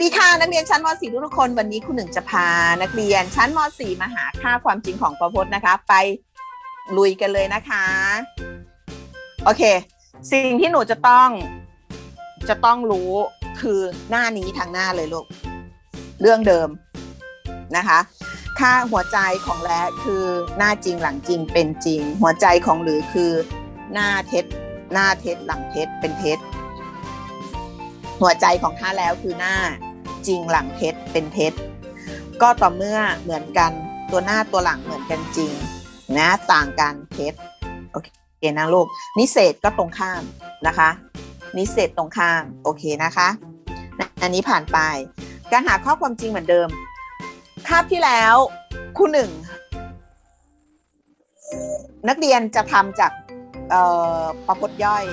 สดีค่ะนักเรียนชั้นม .4 ทุกคนวันนี้คุณหนึ่งจะพานักเรียนชั้นม .4 มาหาค่าความจริงของประพจน์นะคะ ไปลุยกันเลยนะคะ โอเค สิ่งที่หนูจะต้องจะต้องรู้คือหน้านี้ทางหน้าเลยลูก เรื่องเดิมนะคะ ค่าหัวใจของแร้คือหน้าจริงหลังจริงเป็นจริง หัวใจของหรือคือหน้าเท็จหน้าเท็จหลังเท็จเป็นเท็จหัวใจของท่าแล้วคือหน้า จริงหลังเท็จเป็นเท็จ ก็ต่อเมื่อเหมือนกันตัวหน้าตัวหลังเหมือนกันจริงนะต่างกันเท็จโอเคนะลูกนิเศษก็ตรงข้ามนะคะ นิเศษตรงข้ามโอเคนะคะอันนี้ผ่านไป การหาข้อความจริงเหมือนเดิมคาบที่แล้วคู่หนึ่งนักเรียนจะทำจากประพจน์ย่อย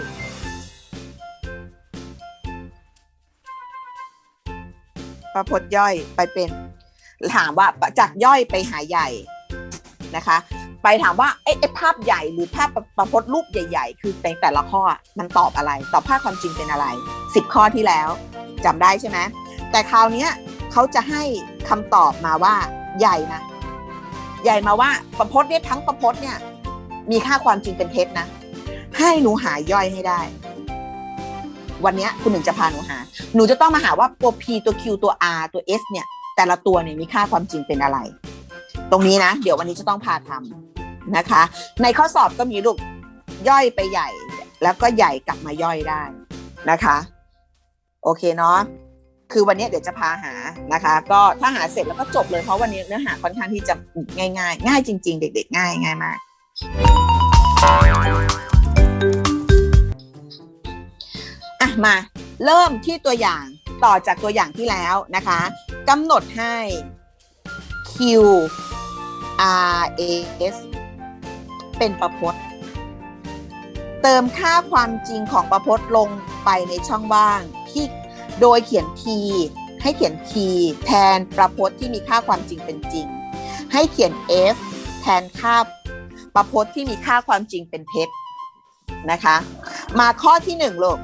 ประพจน์ย่อยไปเป็นถามว่าจากย่อยไปหาใหญ่นะคะ ไปถามว่าไอ้ไอ้ภาพใหญ่หรือภาพประพจน์รูปใหญ่ ๆ คือในแต่ละข้อมันตอบอะไร ตอบภาพความจริงเป็นอะไรสิบข้อที่แล้วจำได้ใช่ไหมแต่คราวเนี้ยเขาจะให้คำตอบมาว่าใหญ่นะใหญ่มาว่าประพจน์เนี่ยทั้งประพจน์เนี่ยมีค่าความจริงเป็นเท็จนะ ให้หนูหาย่อยให้ได้ วันนี้คุณหนึ่งจะพาหนูหา หนูจะต้องมาหาว่าตัว P ตัว Q ตัว R ตัว S เนี่ย แต่ละตัวเนี่ยมีค่าความจริงเป็นอะไร ตรงนี้นะ เดี๋ยววันนี้จะต้องพาทำนะคะ ในข้อสอบก็มีลูกย่อยไปใหญ่ แล้วก็ใหญ่กลับมาย่อยได้นะคะ โอเคเนาะคือวันนี้เดี๋ยวจะพาหานะคะ ก็ถ้าหาเสร็จแล้วก็จบเลยเพราะวันนี้เนื้อหาค่อนข้างที่จะง่ายง่ายๆง่ายจริง ๆ เด็ก ๆ ง่ายง่ายมาก มาเริ่มที่ตัวอย่างต่อจากตัวอย่างที่แล้วนะคะกำหนดให้ Q R A S เป็นประพจน์ เติมค่าความจริงของประพจน์ลงไปในช่องว่างที่โดยเขียน T ให้เขียน T แทนประพจน์ที่มีค่าความจริงเป็นจริง ให้เขียน F แทนค่าประพจน์ที่มีค่าความจริงเป็นเท็จนะคะ มาข้อที่หนึ่งลูก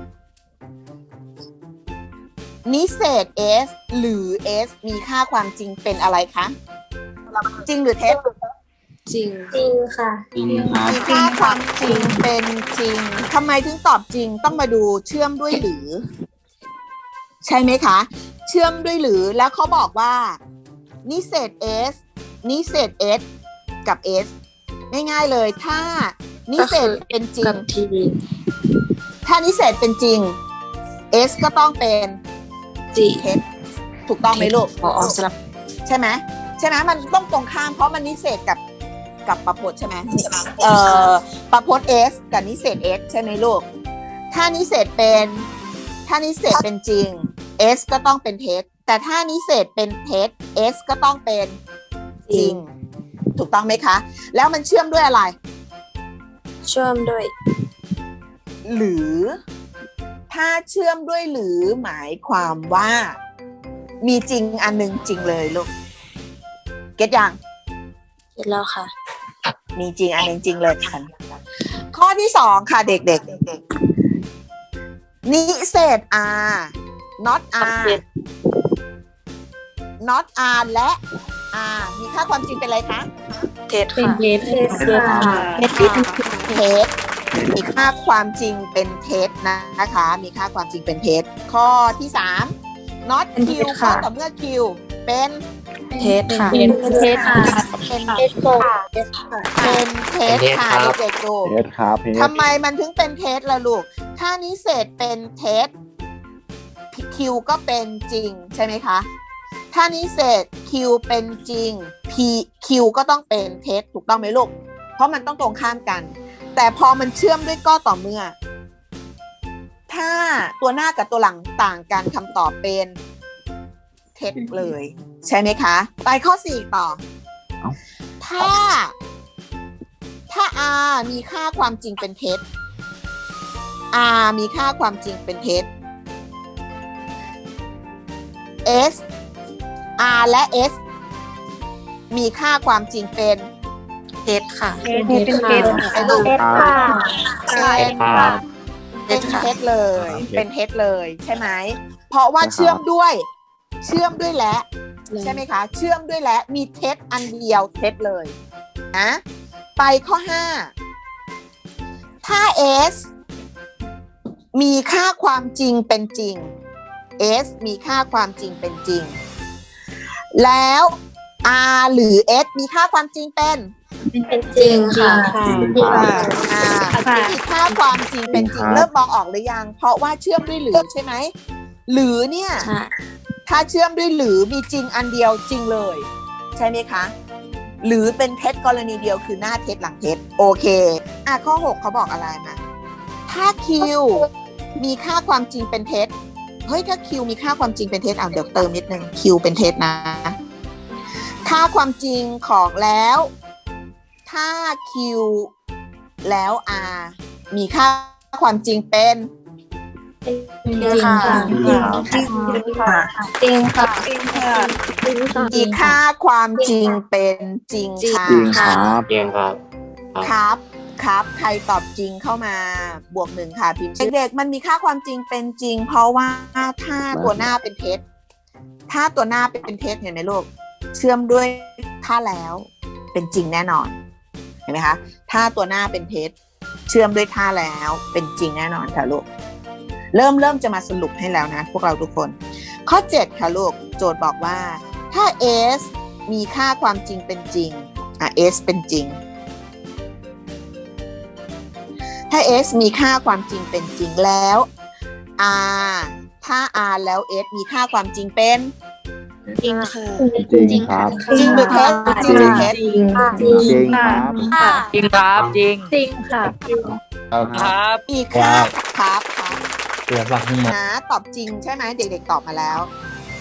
นิเศษ S หรือ S มีค่าความจริงเป็นอะไรคะ จริงหรือเท็จจริง จริงค่ะ จริงครับ มีค่าความจริงเป็นจริงทำไมถึงตอบจริงต้องมาดูเชื่อมด้วยหรือ ใช่ไหมคะ เชื่อมด้วยหรือแล้วเขาบอกว่า นิเศษ S นิเศษ S กับ S ง่ายๆเลยถ้านิเศษเป็นจริกังบทีถ้านิเศษเป็นจริง S ก็ต้องเป็น จีเท็จถูกต้องไหมลูกพออสลับใช่ไหมใช่ไหมมันต้องตรงข้ามเพราะมันนิเศษกับกับประพจน์ใช่ไหมเอ่อประพจน์ S กับนิเศษ S ใช่ไหมลูก ถ้านิเศษเป็นถ้านิเศษเป็นจริง S ก็ต้องเป็นเท็จแต่ถ้านิเศษเป็นเท็จ S ก็ต้องเป็นจริง ถูกต้องไหมคะ แล้วมันเชื่อมด้วยอะไร เชื่อมด้วย หรือ ถ้าเชื่อมด้วยหรือหมายความว่า มีจริงอันหนึงจริงเลยลูก เก็ตยังเสร็จแล้วค่ะ มีจริงอันหนึงจริงเลยค่ะข้อที่สองค่ะเด็กๆนิเศษ R not R not R และ R มีค่าความจริงเป็นอะไรคะเท็จเป็นค่ะเทสค่ะเท็จ มีค่าความจริงเป็นเท็จนะคะ มีค่าความจริงเป็นเท็จข้อที่สาม not เป็น Q เท็จก็ค่ะต่อเมื่อ Q เป็นเท็จค่ะเป็นเทสค่ะเป็นเทสค่ะเป็นเท็จค่ะเป็นเท็จครับเด็กๆดูเพชรครับเพชรทำไมมันถึงเป็นเท็จล่ะลูก ถ้านิเศษเป็นเท็จ Q ก็เป็นจริงใช่ไหมคะถ้านิเศษ Q เป็นจริง P Q ก็ต้องเป็นเท็จถูกต้องไหมลูก เพราะมันต้องตรงข้ามกัน แต่พอมันเชื่อมด้วยก็ต่อเมื่อ ถ้าตัวหน้ากับตัวหลังต่างกันคำตอบเป็นเท็จเลย ใช่ไหมคะ ไปข้อสี่ต่อเอ้าถ้า ถ้า R มีค่าความจริงเป็นเท็จ R มีค่าความจริงเป็นเท็จ S R และ S มีค่าความจริงเป็น เท็จค่ะเป็นเทสค่ะเป็นลูกเทสค่ะเป็นครับเป็นเท็จเลยโอเคเป็นเท็จเลยใช่ไหมเพราะว่าเชื่อมด้วย เชื่อมด้วยและใช่ไหมคะ เชื่อมด้วยและมีเท็จอันเดียวเท็จเลยนะไปข้อ5ถ้า s มีค่าความจริงเป็นจริง s มีค่าความจริงเป็นจริง แล้ว r หรือ s มีค่าความจริงเป็น เป็นจริงค่ะค่ะจริงครับอ่าค่ะมีค่าความจริงเป็นจริงครับเริ่มมองออกหรือยัง เพราะว่าเชื่อมด้วยหรือใช่ไหม หรือเนี่ยใช่ถ้าเชื่อมด้วยหรือมีจริงอันเดียวจริงเลย ใช่ไหมคะ หรือเป็นเท็จกรณีเดียวคือหน้าเท็จหลังเท็จโอเค อะข้อ 6 เขาบอกอะไรมาถ้าคิวมีค่าความจริงเป็นเท็จเฮ้ยถ้าคิวมีค่าความจริงเป็นเท็จอะเดี๋ยวเติมนิดนึงคิวเป็นเท็จนะ ค่าความจริงของแล้ว ถ้าคิวแล้ว R มีค่าความจริงเป็นจริงค่ะจริงครับจริงค่ะจริงค่ะมีค่าความจริงเป็นจริงค่ะจริงครับเองครับครับครับ ใครตอบจริงเข้ามาบวกหนึ่งค่ะพิมพ์เด็กๆมันมีค่าความจริงเป็นจริง เพราะว่าถ้าตัวหน้าเป็นเท็จถ้าตัวหน้าเป็นเท็จเห็นไหมลูกเชื่อมด้วยถ้าแล้วเป็นจริงแน่นอน เห็นไหมคะถ้าตัวหน้าเป็นเท็จเชื่อมด้วยท่าแล้วเป็นจริงแน่นอนค่ะลูกเริ่มเริ่มจะมาสรุปให้แล้วนะ พวกเราทุกคน ข้อ 7 ค่ะลูก โจทย์บอกว่า ถ้า s มีค่าความจริงเป็นจริง อะ s เป็นจริง ถ้า s มีค่าความจริงเป็นจริงแล้ว r ถ้า r แล้ว s มีค่าความจริงเป็น จริงค่ะ จริงครับ จริงหรือเท็จจริงหรือเท็จจริงครับจริงครับจริงจริงค่ะครับมีค่าครับครับเสียหลักทั้งหมดนะตอบจริงใช่ไหมเด็กๆตอบมาแล้ว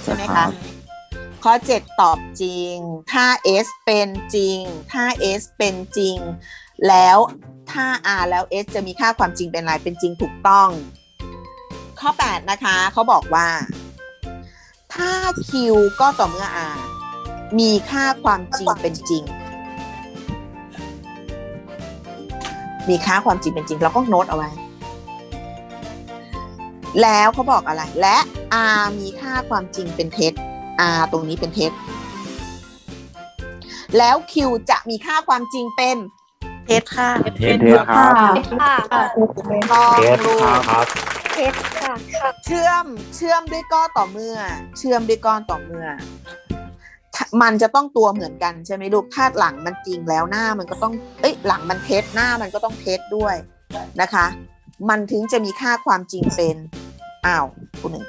ใช่ไหมคะข้อ 7 ตอบจริง ถ้า s เป็นจริง ถ้า s เป็นจริง แล้วถ้า r แล้ว s จะมีค่าความจริงเป็นอะไรเป็นจริงถูกต้อง ข้อ 8 นะคะ เขาบอกว่า ถ้า q ก็ต่อเมื่อ r มีค่าความจริงเป็นจริง มีค่าความจริงเป็นจริง เราก็โน้ตเอาไว้ แล้วเขาบอกอะไร และ r มีค่าความจริงเป็นเท็จ r ตรงนี้เป็นเท็จ แล้ว q จะมีค่าความจริงเป็นเท็จค่ะเทเทสครับ ค่ะลองเทสดูครับ เท็จค่ะ เชื่อมเชื่อมด้วยก้อนต่อเมื่อ เชื่อมด้วยก้อนต่อเมื่อ มันจะต้องตัวเหมือนกันใช่ไหมลูกถ้าหลังมันจริงแล้วหน้ามันก็ต้องเอ้ยหลังมันเท็จหน้ามันก็ต้องเท็จด้วยนะคะ มันถึงจะมีค่าความจริงเป็นอ้าวคุณหนึ่ง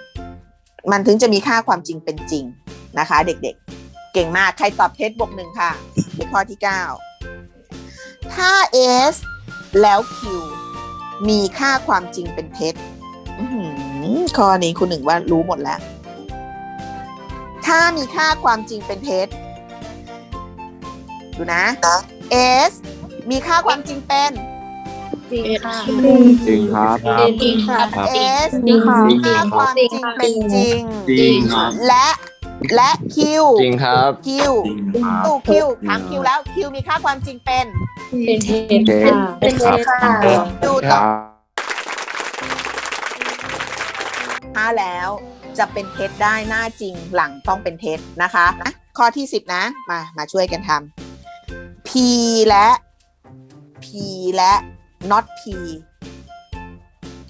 มันถึงจะมีค่าความจริงเป็นจริงนะคะ เด็กๆ เก่งมากใครตอบเท็จบวกหนึ่งค่ะในข้อที่ 9 ถ้า s แล้ว q มีค่าความจริงเป็นเท็จ อื้อหือข้อนี้คุณหนึ่งว่ารู้หมดแล้ว ถ้ามีค่าความจริงเป็นเท็จดูนะ s มีค่าความจริงเป็น จริงค่ะ จริงครับ จริงค่ะ s จริงค่ะ มีค่าความจริงเป็นจริง จริงครับ และและ q จริงครับ q ตู้ q ถาม q แล้ว q มีค่าความจริงเป็น เป็นเท็จเทสค่ะ เป็นเท็จค่ะ ดูคต่อ รับ ถ้าแล้ว จะเป็นเท็จได้หน้าจริงหลังต้องเป็นเท็จนะคะนะข้อที่10นะมามาช่วยกันทำ p และ p และ not p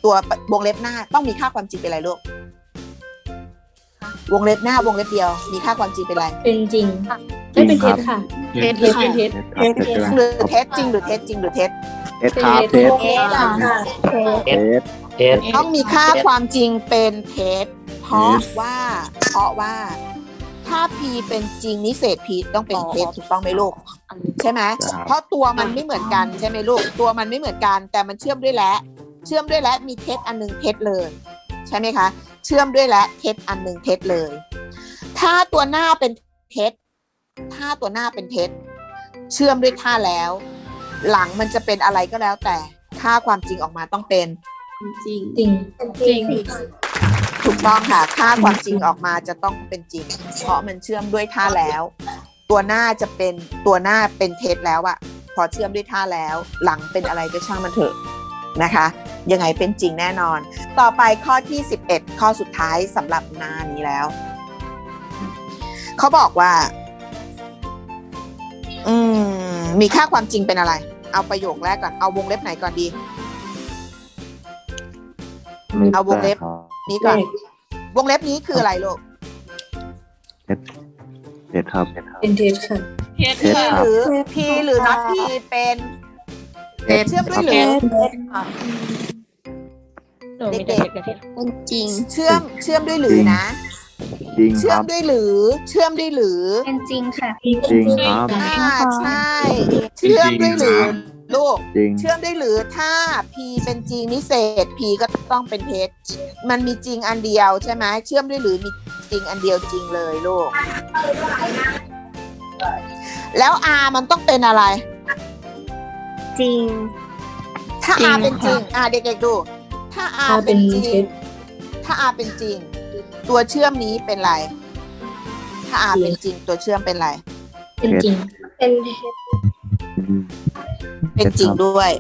ตัววงเล็บหน้าต้องมีค่าความจริงเป็นอะไรลูกวงเล็บหน้าวงเล็บเดียว มีค่าความจริงเป็นอะไรเป็นจริงไม่เป็นเท็จค่ะเทสเท็จเป็นเท็จครับเทสหรือเท็จจริงหรือเท็จจริงหรือเท็จเทสครับเทสเท็จค่ะ เทสเทสต้องมีค่าความจริงเป็นเท็จเพราะ Yes ว่า เพราะว่า ถ้า p เป็นจริงนิเศษ p ต้องเป็นเท็จถูกต้องไหมลูก ใช่ไหมครับ เพราะตัวมันไม่เหมือนกันใช่ไหมลูก ตัวมันไม่เหมือนกัน แต่มันเชื่อมด้วยและ เชื่อมด้วยและมีเท็จอันหนึงเท็จเลย ใช่ไหมคะ เชื่อมด้วยและเท็จอันหนึ่งเท็จเลย ถ้าตัวหน้าเป็นเท็จ ถ้าตัวหน้าเป็นเท็จ เชื่อมด้วยท่าแล้ว หลังมันจะเป็นอะไรก็แล้วแต่ค่าความจริงออกมาต้องเป็น จริง จริง จริง ถูกต้องค่ะค่าความจริงออกมาจะต้องเป็นจริง เพราะมันเชื่อมด้วยท่าแล้ว ตัวหน้าจะเป็นตัวหน้าเป็นเท็จแล้วอะพอเชื่อมด้วยท่าแล้ว หลังเป็นอะไรก็ช่างมันเถอะนะคะ ยังไงเป็นจริงแน่นอน ต่อไปข้อที่ 11 ข้อสุดท้ายสำหรับหน้านี้แล้ว เขาบอกว่า อืม มีค่าความจริงเป็นอะไร เอาประโยคแรกก่อน เอาวงเล็บไหนก่อนดีไม่ เอาวงเล็บครับนี้ก่อนวงเล็บนี้คืออะไรลูกเท็จครับเป็นเท็จค่ะเท็จพีครัหบรือพีหรือ not พีเป็นเท็จเชื่อมด้วยหครืรับอหนูมีแต่เท็จกับเท็จเป็นจริง เชื่อมเชื่อมด้วยหรือนะจริงคเชื่อรัมบด้วยหรือ เชื่อมด้วยหรือเป็นจริงค่ะจริงครับอ่าใช่เชื่อมด้วยหรือ ลูก จริง เชื่อมด้วยหรือถ้า P เป็นจริงนิเศษ P ก็ต้องเป็นเท็จมันมีจริงอันเดียวใช่ไหมเชื่อมด้วยหรือมีจริงอันเดียวจริงเลยลูก แล้ว R มันต้องเป็นอะไร จริง ถ้า จริง R เป็นจริงค่ะอ่าเด็กๆดู ถ้า R ถ้าเป็เป็นนจริเท็งจถ้า R เป็นจริง ตัวเชื่อมนี้เป็นอะไร ถ้า R เป็นจริงตัวเชื่อมเป็นอะไร เป็นจริง เป็นเท็จอืม เป็นจริงด้วย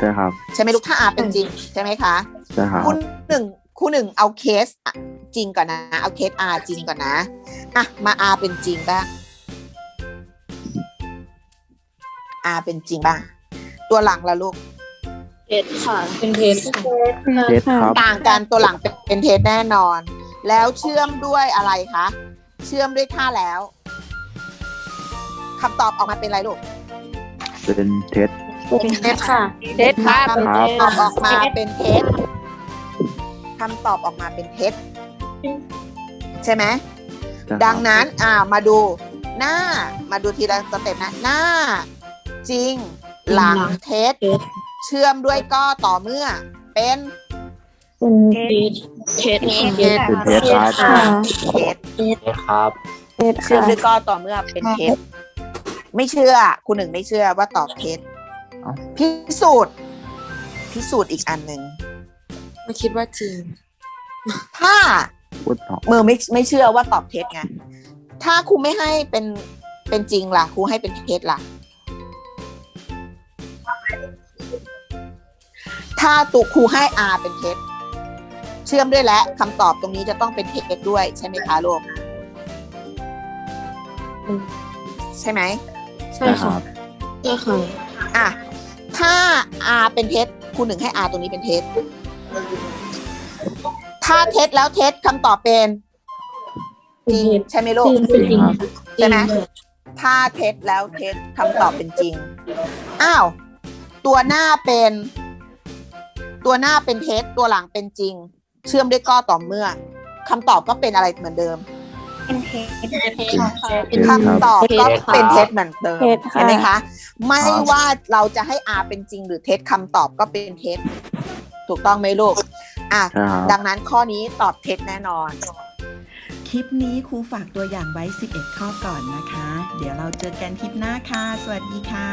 ใช่ครับใช่ไหมลูกถ้า R เป็นจริงใช่ไหมคะใช่ครับคู่หนึ่งคู่หนึ่งเอาเคสอะจริงก่อนนะ เอาเคส R จริงก่อนนะอะมา R เป็นจริงบ้าง R เป็นจริงบ้าง ตัวหลังละลูกเท็จค่ะ เป็นเท็จค่ะเท็จครับต่างกันตัวหลังเป็นเป็นเทสแน่นอน แล้วเชื่อมด้วยอะไรคะ เชื่อมด้วยค่าแล้ว คำตอบออกมาเป็นอะไรลูกเป็นเท็จ เป็นเท็จค่ะเท็จครับคำตอบออกมาเป็นเท็จคำตอบออกมาเป็นเท็จใช่ไหมใช่ครับดังนั้นอ่ามาดูหน้ามาดูทีละสเต็ปนะหน้า จริง หลังเท็จเท็จเชื่อมด้วยก็ต่อเมื่อ เป็นเป็นเท็จเท็จเท็จเป็นเท็จครับอ่าเท็จครับเชื่อมด้วยก็ต่อเมื่อเป็นเท็จ ไม่เชื่อ คุณหนึ่งไม่เชื่อว่าตอบเท็จเอ้าพิสูจน์พิสูจน์อีกอันหนึ่งไม่คิดว่าจริง ถ้าพูดต่อมือไม่ไม่เชื่อว่าตอบเท็จไงถ้าครูไม่ให้เป็นเป็นจริงล่ะครูให้เป็นเท็จล่ะ ถ้าตุครูให้ R เป็นเท็จเชื่อมด้วยและคำตอบตรงนี้จะต้องเป็นเท็จด้วยใช่ไหมคะลูกใช่ไหม ใช่ใช่คค่ะรับใช่ค่ะอะถ้า R เป็นเท็จครูหนึ่งให้ R ตรงนี้เป็นเท็จถ้าเท็จแล้วเท็จคำตอบเป็นจริงใช่ไหมลูกเป็นจริงใช่ไหมถ้าเท็จแล้วเท็จคำตอบเป็นจริง อ้าว ตัวหน้าเป็น ตัวหน้าเป็นเท็จตัวหลังเป็นจริง เชื่อมด้วยก็ต่อเมื่อคำตอบก็เป็นอะไรเหมือนเดิม เป็นเท็จเป็นเท็จ คำตอบก็เป็นเท็เท็จจเหมือนเดิมเท็จค่ะ ใช่ไหมคะ ไม่ครับว่าเราจะให้ R เป็นจริงหรือเท็จคำตอบก็เป็นเท็จถูกต้องไหมลูกอะใช่ครับ ดังนั้นข้อนี้ตอบเท็จแน่นอน คลิปนี้ครูฝากตัวอย่างไว้ 11 ข้อก่อนนะคะ เดี๋ยวเราเจอกันคลิปหน้าค่ะ สวัสดีค่ะ